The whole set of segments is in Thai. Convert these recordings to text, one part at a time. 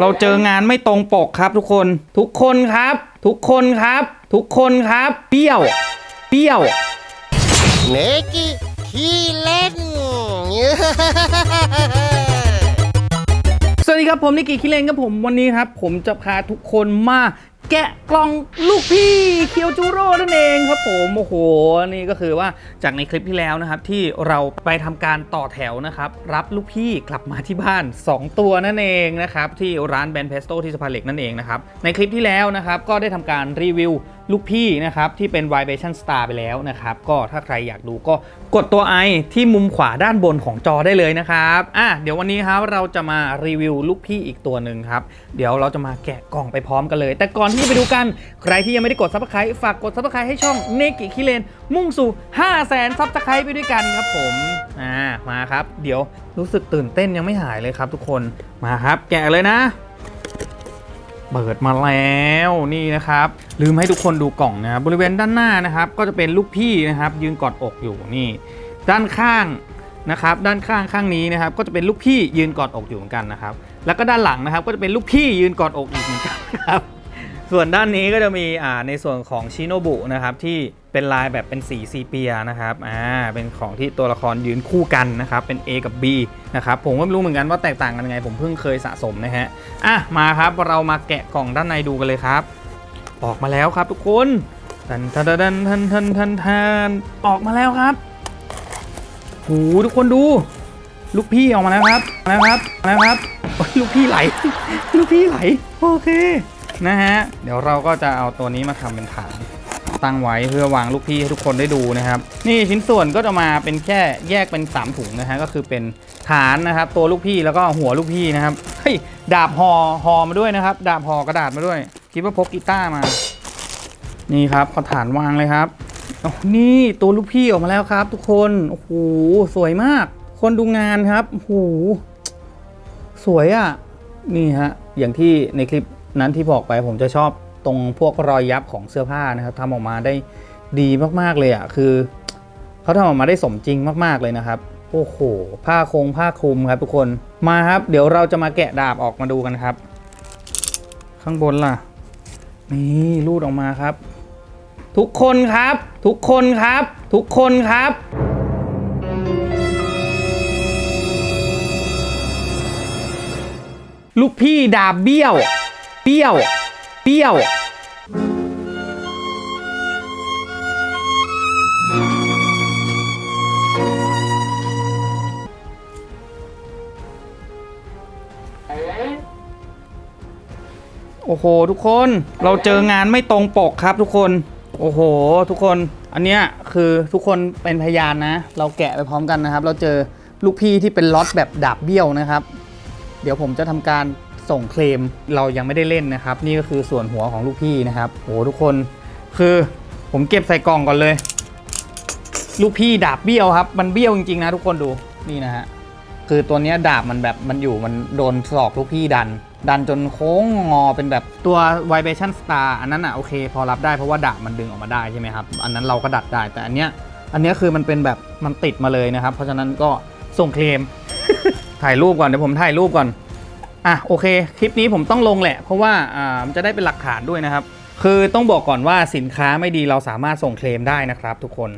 เราเจองานไม่ตรงปกครับทุกคน ทุกคนครับ ทุกคนครับ ทุกคนครับ เปรี้ยว เปรี้ยว เนกิขี้เล่น สวัสดีครับผมนิกกี้คิเลนครับผมวันนี้ครับ ผมจะพาทุกคนมา แกะกล่องลูกพี่เคียวจูโร่นั่นเองครับผมโอ้โหนี่ก็คือว่าจากในคลิปที่แล้วนะครับ ที่เราไปทำการต่อแถวนะครับ รับลูกพี่กลับมาที่บ้าน 2 ตัวนั่นเองนะครับ ที่ร้านแบนเพสโต้ที่สะพานเหล็กนั่นเองนะครับ ในคลิปที่แล้วนะครับ ก็ได้ทำการรีวิว ลูกพี่นะครับที่เป็น Vibration Star ไปแล้วนะครับ ก็ถ้าใครอยากดูก็กดตัวไอที่มุมขวาด้านบนของจอได้เลยนะครับอะเดี๋ยววันนี้ครับเราจะมารีวิวลูกพี่อีกตัวหนึ่งครับ เดี๋ยวเราจะมาแกะกล่องไปพร้อมกันเลย แต่ก่อนที่จะไปดูกันใครที่ยังไม่ได้กดซับสไครต์ฝากกดซับสไครต์ให้ช่องเนกิคิเลนมุ่งสู่5 0 0แสนซับสไครต์ไปด้วยกันครับผมอ่ามาครับ เดี๋ยวรู้สึกตื่นเต้นยังไม่หายเลยครับ ทุกคนมาครับ แกะเลยนะ เปิดมาแล้วนี่นะครับ ลืมให้ทุกคนดูกล่องนะครับบริเวณด้านหน้านะครับ ก็จะเป็นลูกพี่นะครับ ยืนกอดอกอยู่นี่ ด้านข้างนะครับ ด้านข้างข้างนี้นะครับ ก็จะเป็นลูกพี่ยืนกอดอกอยู่เหมือนกันนะครับ แล้วก็ด้านหลังนะครับ ก็จะเป็นลูกพี่ยืนกอดอกอีกเหมือนกันครับ ส่วนด้านนี้ก็จะมีอ่าในส่วนของชิโนบุนะครับที่เป็นลายแบบเป็นสีซีเปียนะครับอ่าเป็นของที่ตัวละครยืนคู่กันนะครับเป็น A กับ B นะครับผมก็ไม่รู้เหมือนกันว่าแตกต่างกันยังไง ผมเพิ่งเคยสะสมนะฮะอะมาครับเรามาแกะกล่องด้านในดูกันเลยครับ ออกมาแล้วครับทุกคนทันทันทันทันทันทันทันออกมาแล้วครับหูทุกคนดู ลูกพี่ออกมาแล้วครับมาแล้วครับมาแล้วครับโอ้ยลูกพี่ไหล ลูกพี่ไหล โอเค นะฮะ เดี๋ยวเราก็จะเอาตัวนี้มาทำเป็นฐานตั้งไว้เพื่อวางลูกพี่ให้ทุกคนได้ดูนะครับ นี่ชิ้นส่วนก็จะมาเป็นแค่แยกเป็น 3 ถุงนะฮะก็คือเป็นฐานนะครับ ตัวลูกพี่แล้วก็หัวลูกพี่นะครับเฮ้ยดาบหอหอมาด้วยนะครับ ดาบหอกระดาษมาด้วย คิดว่าพกกีตาร์มา นี่ครับเอาฐานวางเลยครับโอ้นี่ตัวลูกพี่ออกมาแล้วครับ ทุกคนโอ้โหสวยมาก คนดูงานครับโอ้โหสวยอะ่ะ นี่ฮะอย่างที่ในคลิป นั้นที่บอกไปผมจะชอบตรงพวกรอยยับของเสื้อผ้านะครับทำออกมาได้ดีมากๆเลยอะ่ะคือเขาทำออกมาได้สมจริงมากๆเลยนะครับโอ้โหผ้าคงผ้าคลุมครับทุกคนมาครับ เดี๋ยวเราจะมาแกะดาบออกมาดูกันครับ ข้างบนล่ะ นี่รูดออกมาครับ ทุกคนครับ ทุกคนครับ ทุกคนครับลูกพี่ดาบเบี้ยว เบี้ยวเบี้ยว โอ้โห ทุกคน เราเจองานไม่ตรงปกครับทุกคน โอ้โห ทุกคน อันเนี้ยคือทุกคนเป็นพยานนะ เราแกะไปพร้อมกันนะครับ เราเจอลูกพี่ที่เป็นล็อตแบบดาบเบี้ยวนะครับ เดี๋ยวผมจะทำการ ส่งเคลมเรายังไม่ได้เล่นนะครับ นี่ก็คือส่วนหัวของลูกพี่นะครับโอ้ทุกคนคือผมเก็บใส่กล่องก่อนเลย ลูกพี่ดาบเบี้ยวครับ มันเบี้ยวจริงๆนะทุกคนดูนี่นะฮะคือตัวนี้ดาบมันแบบมันอยู่มันโดนศอกลูกพี่ดัน ดันจนโค้งงอเป็นแบบตัว vibration star อันนั้นอะโอเค พอรับได้เพราะว่าดาบมันดึงออกมาได้ใช่ไหมครับ อันนั้นเราก็ดัดได้แต่อันเนี้ยอันเนี้ยคือมันเป็นแบบมันติดมาเลยนะครับ เพราะฉะนั้นก็ส่งเคลมถ่ายรูปก่อนเดี๋ยวผมถ่ายรูปก่อน อะโอเค คลิปนี้ผมต้องลงแหละ เพราะว่าอ่ามันจะได้เป็นหลักฐานด้วยนะครับ คือต้องบอกก่อนว่าสินค้าไม่ดีเราสามารถส่งเคลมได้นะครับ ทุกคน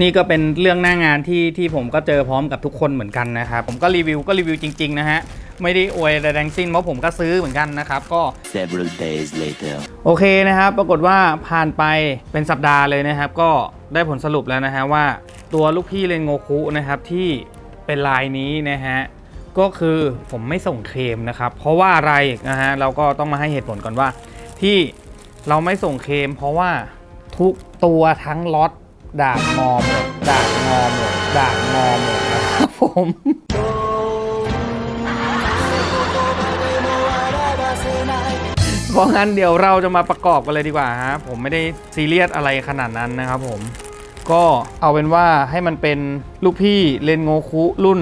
นี่ก็เป็นเรื่องหน้างานที่ที่ผมก็เจอพร้อมกับทุกคนเหมือนกันนะครับ ผมก็รีวิวก็รีวิวจริง ๆ นะฮะไม่ได้อวยอะไรทั้งสิ้นเพราะผมก็ซื้อเหมือนกันนะครับก็ Several days later. โอเคนะครับ ปรากฏว่าผ่านไปเป็นสัปดาห์เลยนะครับ ก็ได้ผลสรุปแล้วนะฮะว่า ตัวลูกพี่เรนโงคุนะครับที่เป็นลายนี้นะฮะ ก็คือผมไม่ส่งเคลมนะครับ เพราะว่าอะไรนะฮะเราก็ต้องมาให้เหตุผลก่อนว่า ที่เราไม่ส่งเคลมเพราะว่าทุกตัวทั้งล็อตด่างงอหมดด่างงอหมดด่างงอหมดนะครับผมเพราะงั้นเดี๋ยวเราจะมาประกอบกันเลยดีกว่าฮะผมไม่ได้ซีเรียสอะไรขนาดนั้นนะครับผมก็เอาเป็นว่าให้มันเป็นลูกพี่เลนโงคุรุ่น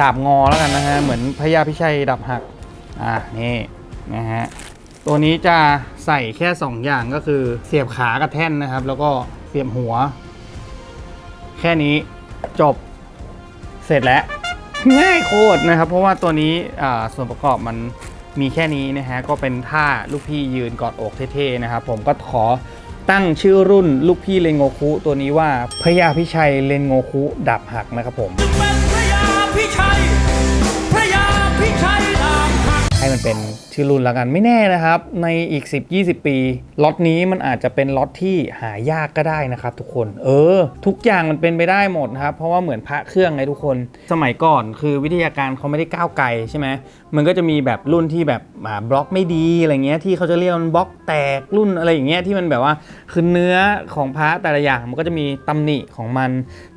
ดาบงอแล้วกันนะฮะ เหมือนพญาพิชัยดาบหัก อะนี่นะฮะ ตัวนี้จะใส่แค่ 2 อย่างก็คือเสียบขากับแท่นนะครับ แล้วก็เสียบหัว แค่นี้จบเสร็จแล้ว ง่ายโคตรนะครับ เพราะว่าตัวนี้อ่าส่วนประกอบมันมีแค่นี้นะฮะ ก็เป็นท่าลูกพี่ยืนกอดอกเท่ๆนะครับ ผมก็ขอตั้งชื่อรุ่นลูกพี่เลนโงคุตัวนี้ว่าพระยาพิชัยเลนโงคุดับหักนะครับผม พิชัยพระยาพิชัยดาบหักให้มันเป็นชื่อรุ่นแล้วกันไม่แน่นะครับ ในอีก 10-20 ปีล็อตนี้มันอาจจะเป็นล็อตที่หายากก็ได้นะครับ ทุกคน เออ ทุกอย่างมันเป็นไปได้หมดนะครับ เพราะว่าเหมือนพระเครื่องไงทุกคน สมัยก่อนคือวิทยาการเขาไม่ได้ก้าวไกลใช่ไหมมันก็จะมีแบบรุ่นที่แบบบล็อกไม่ดีอะไรเงี้ยที่เขาจะเรียกมันบล็อกแตกรุ่นอะไรอย่างเงี้ยที่มันแบบว่าคือเนื้อของพระแต่ละอย่างมันก็จะมีตำหนิของมัน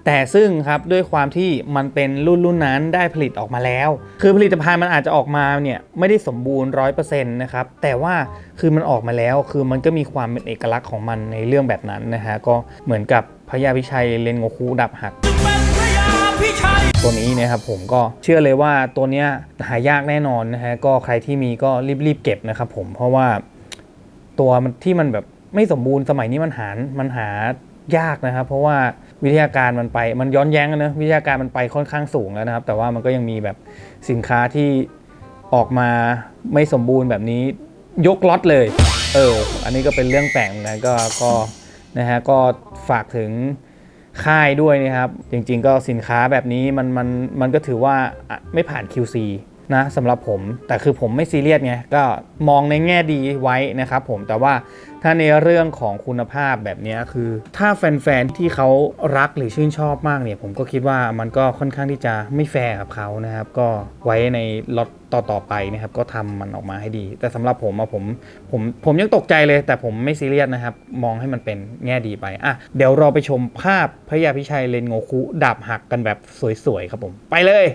แต่ซึ่งครับด้วยความที่มันเป็นรุ่นรุ่นนั้นได้ผลิตออกมาแล้ว คือผลิตภัณฑ์มันอาจจะออกมาเนี่ยไม่ได้สมบูรณ์ร้อยเปอร์เซ็นต์นะครับแต่ว่าคือมันออกมาแล้วคือมันก็มีความเป็นเอกลักษณ์ของมันในเรื่องแบบนั้นนะฮะก็เหมือนกับพญาพิชัยเลนโงคุดับหักตัวนี้นะครับผมก็เชื่อเลยว่าตัวเนี้ยหายากแน่นอนนะฮะก็ใครที่มีก็รีบๆเก็บนะครับผมเพราะว่าตัวมันที่มันแบบไม่สมบูรณ์สมัยนี้มันหามันหา ยากนะครับ เพราะว่าวิทยาการมันไปมันย้อนแย้งกันนะวิทยาการมันไปค่อนข้างสูงแล้วนะครับ แต่ว่ามันก็ยังมีแบบสินค้าที่ออกมาไม่สมบูรณ์แบบนี้ยกล็อตเลย เออ อันนี้ก็เป็นเรื่องแปลกนกันก็ก็นะฮะก็ฝากถึงค่ายด้วยนะครับ จริงๆก็สินค้าแบบนี้มันมันมันก็ถือว่าไม่ผ่าน QC นะสำหรับผม แต่คือผมไม่ซีเรียสไงก็มองในแง่ดีไว้นะครับผมแต่ว่า ถ้าในเรื่องของคุณภาพแบบนี้คือ ถ้าแฟนๆที่เขารักหรือชื่นชอบมากเนี่ย ผมก็คิดว่ามันก็ค่อนข้างที่จะไม่แฟร์กับเขานะครับ ก็ไว้ในล็อตต่อๆไปนะครับ ก็ทำมันออกมาให้ดี แต่สำหรับผมอะผมผมผมยังตกใจเลย แต่ผมไม่ซีเรียสนะครับ มองให้มันเป็นแง่ดีไปอะเดี๋ยวเราไปชมภาพพระยาพิชัยเลนโงคุดาบหักกันแบบสวยๆครับผม ไปเลย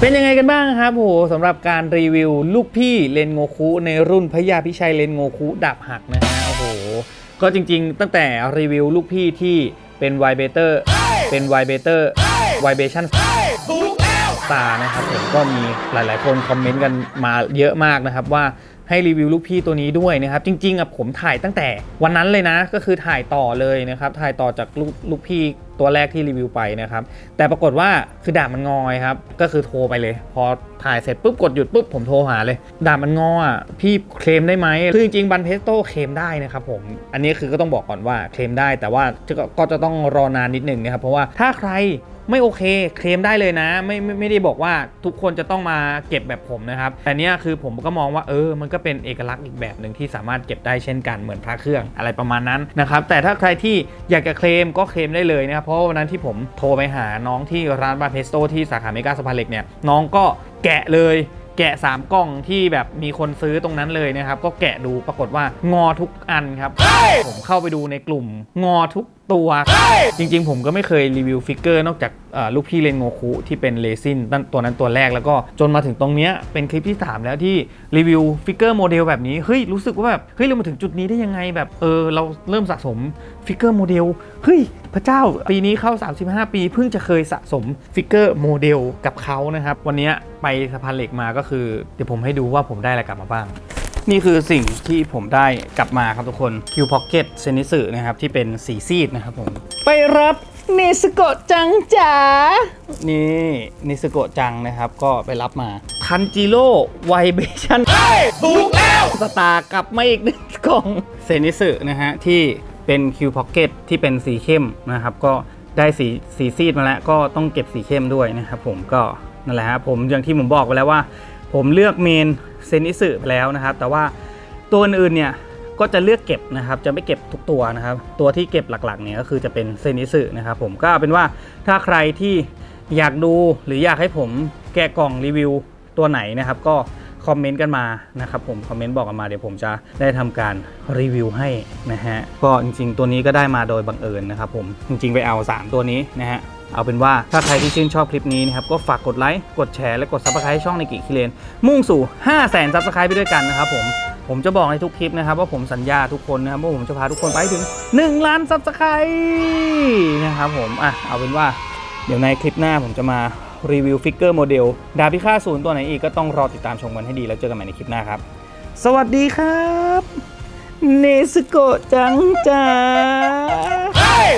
เป็นยังไงกันบ้างครับโหสำหรับการรีวิวลูกพี่เลนโงคุในรุ่นพญาพิชัยเลนโงคุดับหักนะฮะโอ้โห ก็จริงๆ ตั้งแต่รีวิวลูกพี่ที่เป็นไวเบเตอร์เป็นไวเบเตอร์ไวเบชั่นตานะครับผมก็มีหลายๆคนคอมเมนต์กันมาเยอะมากนะครับว่า ให้รีวิวลูกพี่ตัวนี้ด้วยนะครับ จริงๆอะผมถ่ายตั้งแต่วันนั้นเลยนะ ก็คือถ่ายต่อเลยนะครับ ถ่ายต่อจากลูกลูกพี่ตัวแรกที่รีวิวไปนะครับ แต่ปรากฏว่าคือดาบมันงอยครับ ก็คือโทรไปเลย พอถ่ายเสร็จปุ๊บกดหยุดปุ๊บผมโทรหาเลย ดาบมันงออะพี่เคลมได้ไหมคือจริงๆบันเพสโต้เคลมได้นะครับผม อันนี้คือก็ต้องบอกก่อนว่าเคลมได้แต่ว่าก็ก็จะต้องรอนานนิดนึงนะครับ เพราะว่าถ้าใคร ไม่โอเคเคลมได้เลยนะไม่ไม่ไม่ได้บอกว่าทุกคนจะต้องมาเก็บแบบผมนะครับ แต่เนี้ยคือผมก็มองว่าเออ มันก็เป็นเอกลักษณ์อีกแบบหนึ่งที่สามารถเก็บได้เช่นกันเหมือนพระเครื่องอะไรประมาณนั้นนะครับ แต่ถ้าใครที่อยากจะเคลมก็เคลมได้เลยนะครับเพราะวันนั้นที่ผมโทรไปหาน้องที่ร้านบาร์เพสโตที่สาขาเมกาสภาเล็กเนี่ยน้องก็แกะเลยแกะ 3 กล้องที่แบบมีคนซื้อตรงนั้นเลยนะครับ ก็แกะดูปรากฏว่างอทุกอันครับ ผมเข้าไปดูในกลุ่มงอทุก ตัว จริงๆ ผมก็ไม่เคยรีวิวฟิกเกอร์นอกจากเอ่อลูกพี่เลนโงคุที่เป็นเลซินตั้งตัวนั้นตัวแรกแล้วก็จนมาถึงตรงเนี้ยเป็นคลิปที่ 3 แล้วที่รีวิวฟิกเกอร์โมเดลแบบนี้ เฮ้ย รู้สึกว่าแบบเฮ้ยเรามาถึงจุดนี้ได้ยังไงแบบเออเราเริ่มสะสมฟิกเกอร์โมเดลเฮ้ย พระเจ้าปีนี้เข้า 35 ปีเพิ่งจะเคยสะสมฟิกเกอร์โมเดลกับเขานะครับ วันเนี้ยไปสะพานเหล็กมาก็คือ เดี๋ยวผมให้ดูว่าผมได้อะไรกลับมาบ้าง นี่คือสิ่งที่ผมได้กลับมาครับทุกคน Q Pocket เซนิสึนะครับ ที่เป็นสีซีดนะครับผม ไปรับเนสโกะจังจ๋า นี่เนสโกะจังนะครับ ก็ไปรับมาทันจิโร่ไวเบชั่นถูกแล้วสตาร์กลับมาอีกหนึ่งกล่องเซนิสึนะฮะ ที่เป็น Q Pocket ที่เป็นสีเข้มนะครับ ก็ได้สีสีซีดมาแล้ว ก็ต้องเก็บสีเข้มด้วยนะครับผมก็นั่นแหละฮะผมอย่างที่ผมบอกไปแล้วว่า ผมเลือกเมน เซนิสึแล้วนะครับ แต่ว่าตัวอื่นเนี่ยก็จะเลือกเก็บนะครับ จะไม่เก็บทุกตัวนะครับ ตัวที่เก็บหลักๆเนี่ยก็คือจะเป็นเซนิสึนะครับผมก็เอาเป็นว่าถ้าใครที่อยากดูหรืออยากให้ผมแกะกล่องรีวิวตัวไหนนะครับ ก็คอมเมนต์กันมานะครับผมคอมเมนต์บอกกันมาเดี๋ยวผมจะได้ทำการรีวิวให้นะฮะก็จริงๆ ตัวนี้ก็ได้มาโดยบังเอิญนะครับผมจริงๆไปเอา 3 ตัวนี้นะฮะ เอาเป็นว่าถ้าใครที่ชื่นชอบคลิปนี้นะครับ ก็ฝากกดไลค์ กดแชร์ และกดซับสไครต์ช่องในกิคิเลน มุ่งสู่ 5 0 0แสนซับสไครต์ไปด้วยกันนะครับผมผมจะบอกในทุกคลิปนะครับ ว่าผมสัญญาทุกคนนะครับว่าผมจะพาทุกคนไปถึง 1 ล้านซับสไครต์นะครับผมอะเอาเป็นว่าเดี๋ยวในคลิปหน้าผมจะมารีวิวฟิกเกอร์โมเดลดาบพิฆาตศูนย์ตัวไหนอีกก็ต้องรอติดตามชมกันให้ดีแล้วเจอกันใหม่ในคลิปหน้าครับ สวัสดีครับ เนสโกจังจ้า